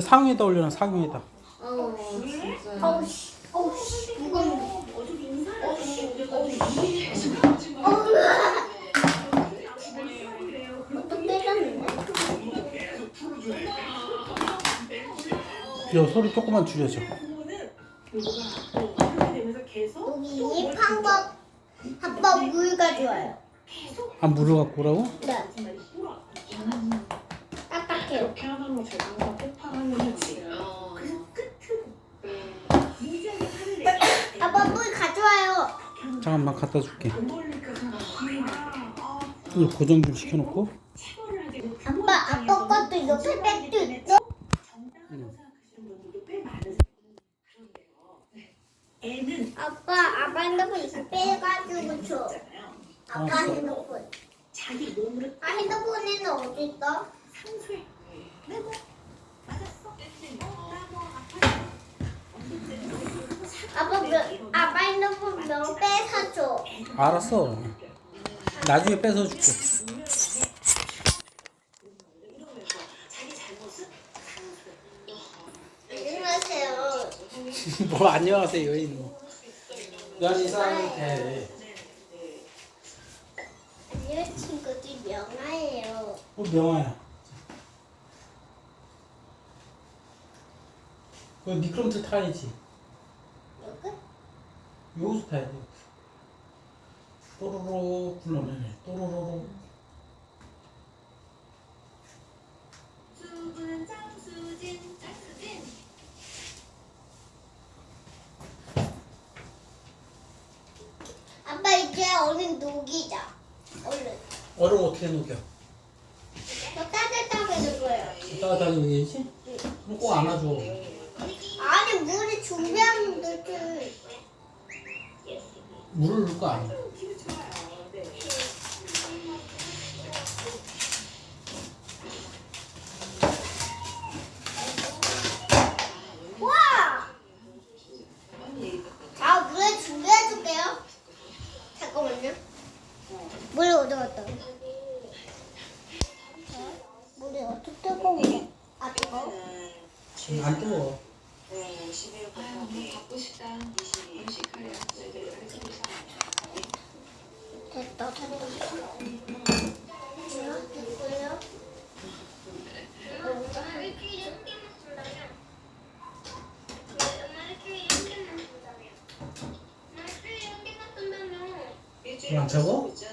상위에다 올려놔 상위에다 어 진짜. 어우씨, 어우씨, 소리 조금만 줄여줘 여기 이 방법 한번 물 가져와요. 아 물을 갖고 오라고? 네. 이렇게 하나로 제가 항상 폭발하는 거지. 그 끝으로 무지하게 화를 내. 아빠 물 가져와요. 잠깐만 갖다 줄게 돈 아, 이거 고정 좀 시켜놓고 아빠, 아빠 것도 옆에 백도 있어? 네. 아빠, 아빠 핸드폰 이렇게 빼가지고 줘. 아빠 핸드폰. 자기 몸으로 아, 핸드폰에는 어디 있어? 상쇄. 네, 뭐. 어, 나뭐 아팠어. 아빠, 명, 아빠 핸드폰 명 빼서 줘. 알았어 나중에 뺏어 줄게 안녕하세요. 뭐 안녕하세요 이놈 난 이상한테 안녕 친구들 명아예요. 어 명아야 그 미끄럼틀 타야지 여기? 여기서 타야 돼 또로로 불러내 또로로로 수분 장수진 장수진. 아빠 이제 얼른 녹이자. 얼른. 얼음 어떻게 녹여? 더 따뜻하게 녹여요. 따뜻하게 녹여야지? 그럼 꼭 안아줘 아니 물을 준비하면 되지. 물을 넣을 거 아니야 기분 좋아요. 네. 와! 아 물을 준비해줄게요. 잠깐만요. 물이 어디 갔다? 물이 어떻게 뜨거워? 아 뜨거? 안 뜨거워 됐다 됐다. 뭐야? 됐고요. 안 차고? 이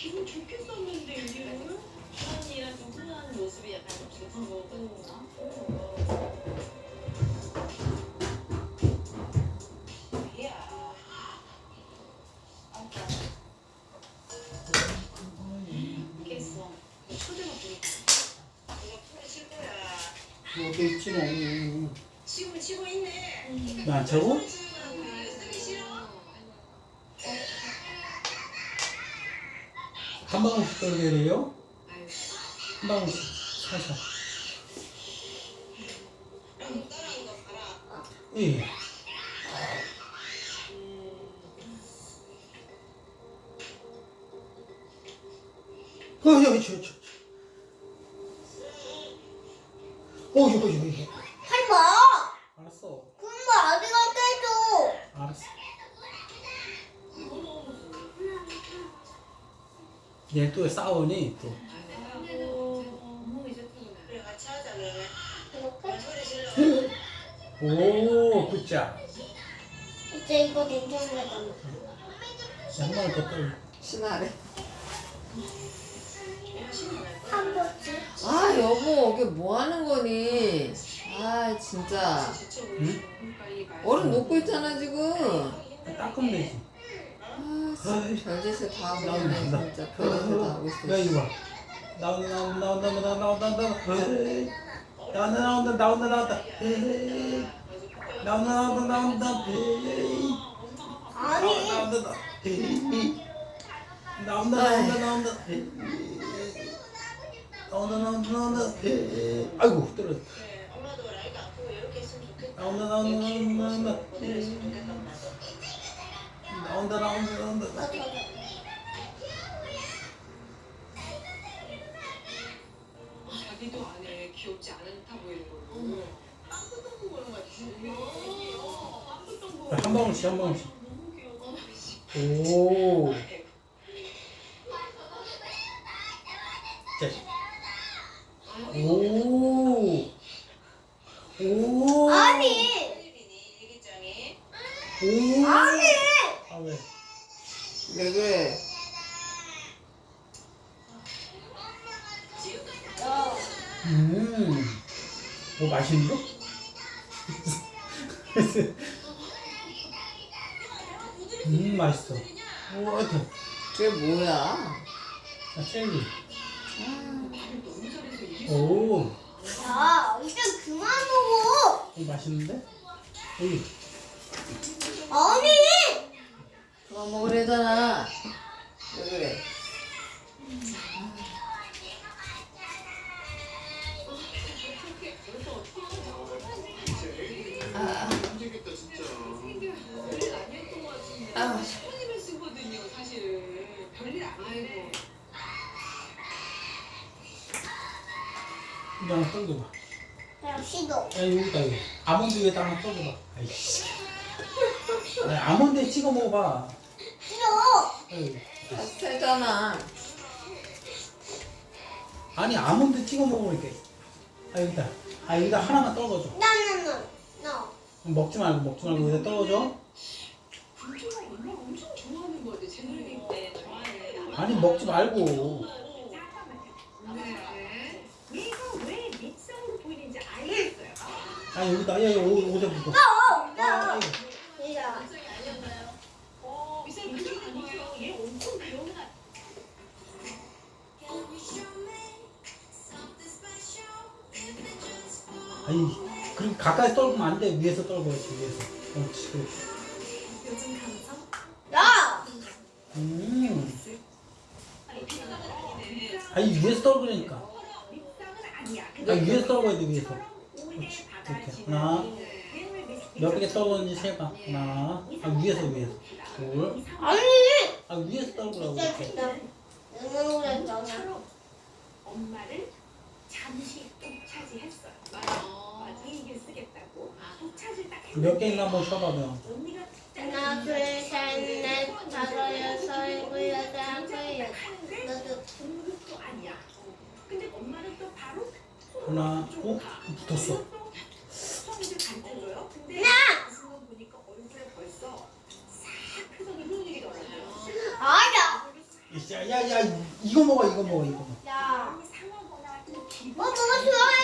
기분 좋겠었는데 이제는. 현이랑 좀 훈훈한 모습이 약간 좀 슬픈 거 같나? 아이야. 아빠. 깼어. 초대가 보니까. 이거 풀에 칠 거야. 여기 있지 뭐 치고 치고 있네. 안 차고? 한 방울씩 떨게 돼요? 한 방울씩 살살 봐라. 예. 어, 여기, 저, 저. 어, 여기, 여기, 여기. 얘 또 싸우니, 또. 오, 굿자. 이제 이거 괜찮은 한 방울 더 떨. 신나래. 한 번씩. 아 여보 이게 뭐 하는 거니? 아 진짜 응? 얼음 녹고 있잖아 지금. 닦으면 되지. 아, 진짜 별짓을 다 하고 있네 나온다. 진짜 별짓을 다 하고 야 있어 이거 봐. 나온다 나온다 나온다 나온다 나온다 나온다 에이. 나온다 나온다 나온다 나온다 에이. 나온다 나온다 나온다 에이. 아니 나온다 나온다 에이. 나온다 나온다 나온다 에이. 나온다 나온다 나온다 에이. 아이고 떨어졌다. 나온다 나온다 나온다 나온다 좋겠다. 나온다 나온다 나온다 자기도 안에 귀엽지 않다 보이는 걸로. 빵꾸똥 보는 거 같아. 빵꾸똥 보고. 한 방울씩 한 방울씩 너무 귀여워. 오 자. 오. 오. 아니. 아니 아 왜? 왜 그래 야 음. 뭐 맛있는데? 음 맛있어. 오 이렇게. 그게 뭐야 아 젤리. 이게 오. 야, 이제 그만 먹어. 오 맛있는데? 여기. 아니, 그만 먹으래잖아 왜 그래. 아. 10분이면 쓰거든요, 사실. 별일 아니고. 이거 하나 떨궈봐. 야, 시도. 야 여기다 여기. 아몬드 위에다 하나 떨궈봐. 아이씨. 아니, 아몬드에 찍어 먹어봐. 아이고. 파스타잖아 아니 아몬드 찍어 먹으니까. 아 여기다. 아 여기다 하나만 떨궈줘. 나나나 나. 먹지 말고 먹지 말고 여기다 떨궈줘. 아니 먹지 말고. 네. 얘가 왜 밉상으로 보이는지 알겠어요. 아 여기다 야 여기 오자 붙어. 어, 아 나. 아이고. 이야. 가까이 떨구면 안 돼. 위에서 떨궈야지 위에서. 그렇지 그렇지. 요즘 감성? 나. 음. 아니, 위에서 떨구니까. 아 위에서 떨궈야 돼 위에서. 그렇지. 이렇게 하나. 몇 개 떨궜는지 세봐. 하나. 아 위에서 위에서. 둘. 아니. 아 위에서 떨구라고. 진짜 이렇게. 엄마를 잠시 독차지했어요. 맞아. 이게 쓰겠다고. 독차지 딱 몇개 있나 한번 쳐봐요. 언니가 하나, 둘, 셋, 넷, 다섯, 여섯, 일곱, 여덟, 아홉, 열. 하는데 너도. 공급도 아니야. 근데 엄마는 또 바로 하나. 오 붙었어. 성질 가르쳐줘요. 근데 나! 그 순간 보니까 얼굴에 벌써 싹 표정이 흐느리더라고요. 아야. 야 야 야 이거 먹어 이거 먹어 이거 먹어. 야. 좀 어, 좋아해?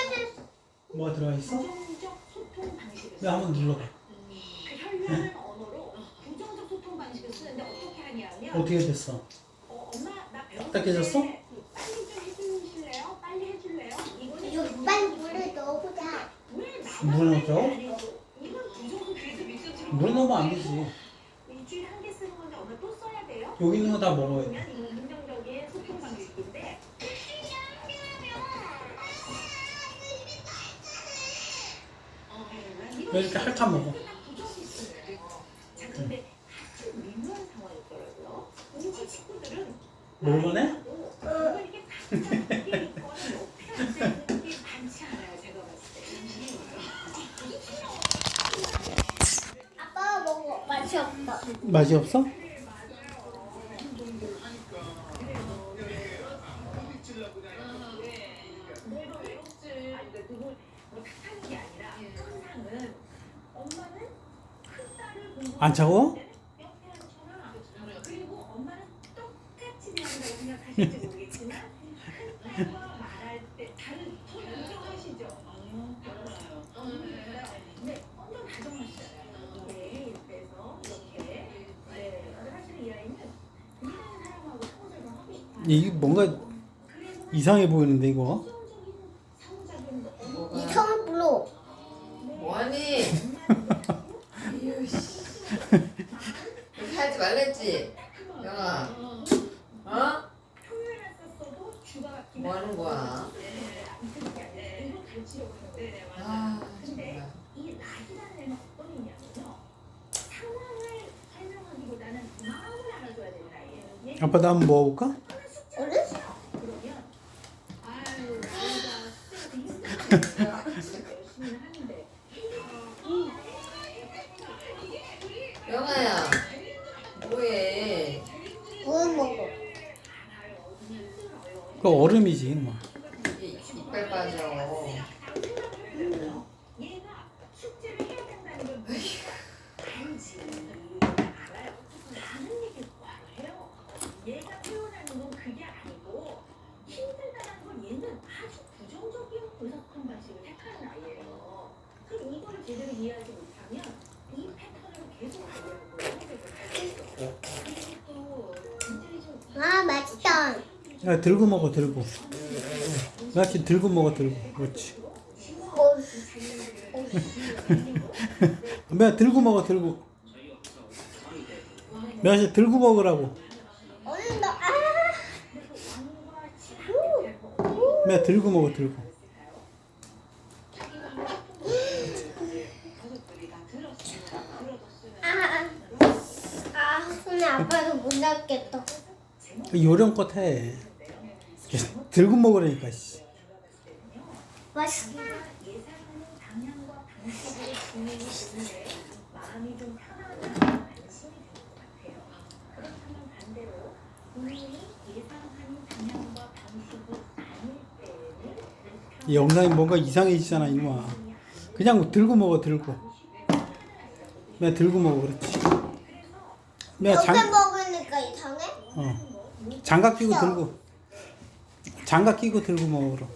뭐가 들어가 있어? 부정적 소통 방식을 왜 한번 눌러봐. 그 현란한 언어로 부정적 소통 방식을 쓰는데 어떻게 하냐면 어떻게 됐어? 어, 엄마 나 배고픈데 딱딱해졌어? 빨리 좀 해주실래요? 빨리 해줄래요? 이거는 이거 빨리 물에 넣어보자. 왜 물에 나만 넣자고? 빨리 안 해줘? 이건 부정적 그래서 믹서처럼. 물 넣으면 안 되지. 일주일에 한 개 쓰는 건데 오늘 또 써야 돼요? 여기 있는 거 다 먹어야 돼. 그러면 게 많지 않아요. 제가 봤을 때. 아빠가 먹어. 맛이 없어. 맛이 없어? 내가 외롭지. 아니 그러니까 누굴 뭐 탓하는 게 아니라 항상은 엄마는 큰 딸을 공부 안 차고? 옆에 앉혀놔. 그리고 엄마는 똑같이 대한다고 생각하실지 모르겠지만 큰 딸과 말할 때 다른 더 인정하시죠? 네, 완전 다정하시잖아요. 네, 옆 네, 사실 이 뭔가 이상해 보이는데 이거 이성을 불러. 뭐하니? 이유 씨. 그렇게 하지 말랬지. 영아. 어? 뭐 하는 거야? 아 정말. 이 나이라는 애는 어떤 그 야 들고 먹어 들고. 같이 들고 먹어 들고. 그렇지. 뭘? 매 들고 먹어 들고. 매씨 들고 먹으라고. 오늘 너 아. 매 들고 먹어 들고. 아. 아 손에 아파서 못 잡겠다. 요령껏 해. 들고 먹으라니까 씨. 맛있어. 영상이 뭔가 이상해지잖아 이놈아. 그냥 들고 먹어 들고. 매 들고 먹어 그렇지. 매 이렇게 장, 먹으니까 이상해? 어. 장갑 끼고 들고. 장갑 끼고 들고 그럼.